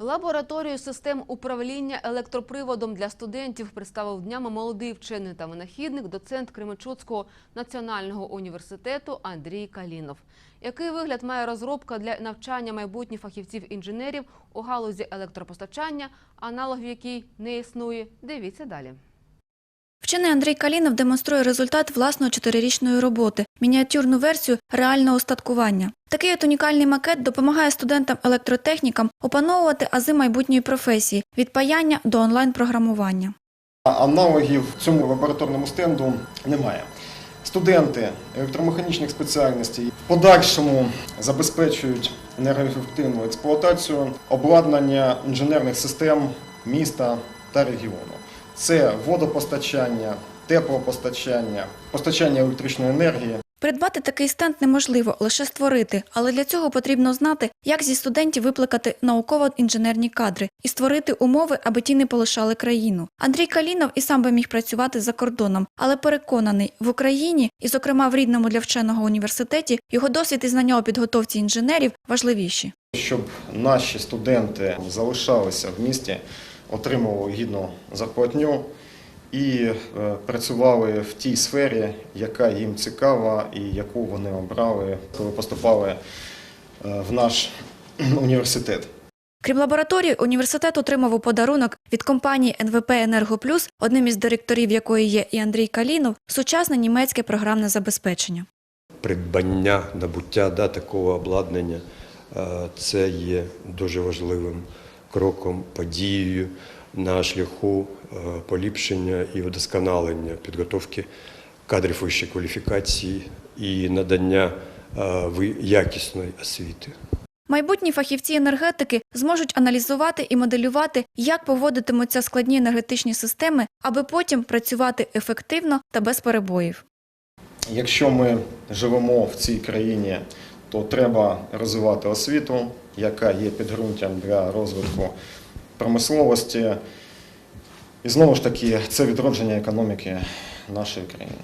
Лабораторію систем управління електроприводом для студентів представив днями молодий вчений та винахідник, доцент Кременчуцького національного університету Андрій Калінов. Який вигляд має розробка для навчання майбутніх фахівців-інженерів у галузі електропостачання, аналогів якій не існує? Дивіться далі. Вчений Андрій Калінов демонструє результат власної чотирирічної роботи – мініатюрну версію реального устаткування. Такий от унікальний макет допомагає студентам-електротехнікам опановувати ази майбутньої професії – від паяння до онлайн-програмування. Аналогів цьому лабораторному стенду немає. Студенти електромеханічних спеціальностей в подальшому забезпечують енергоефективну експлуатацію обладнання інженерних систем міста та регіону. Це водопостачання, теплопостачання, постачання електричної енергії, Придбати такий стенд неможливо, лише створити, але для цього потрібно знати, як зі студентів викликати науково-інженерні кадри і створити умови, аби ті не полишали країну. Андрій Калінов і сам би міг працювати за кордоном, але переконаний, в Україні, і зокрема в рідному для вченого університеті, його досвід і знання у підготовці інженерів важливіші. щоб наші студенти залишалися в місті, отримували гідну зарплатню і е, працювали в тій сфері, яка їм цікава і яку вони обрали, коли поступали е, в наш університет. Крім лабораторії, університет отримав у подарунок від компанії НВП «Енергоплюс», одним із директорів якої є і Андрій Калінов, сучасне німецьке програмне забезпечення. придбання, набуття да, такого обладнання е, це є дуже важливим кроком, подією на шляху е, поліпшення і вдосконалення підготовки кадрів вищої кваліфікації і надання е, якісної освіти. Майбутні фахівці енергетики зможуть аналізувати і моделювати, як поводитимуться складні енергетичні системи, аби потім працювати ефективно та без перебоїв. Якщо ми живемо в цій країні, то треба розвивати освіту, яка є підґрунтям для розвитку промисловості. І знову ж таки, це відродження економіки нашої країни.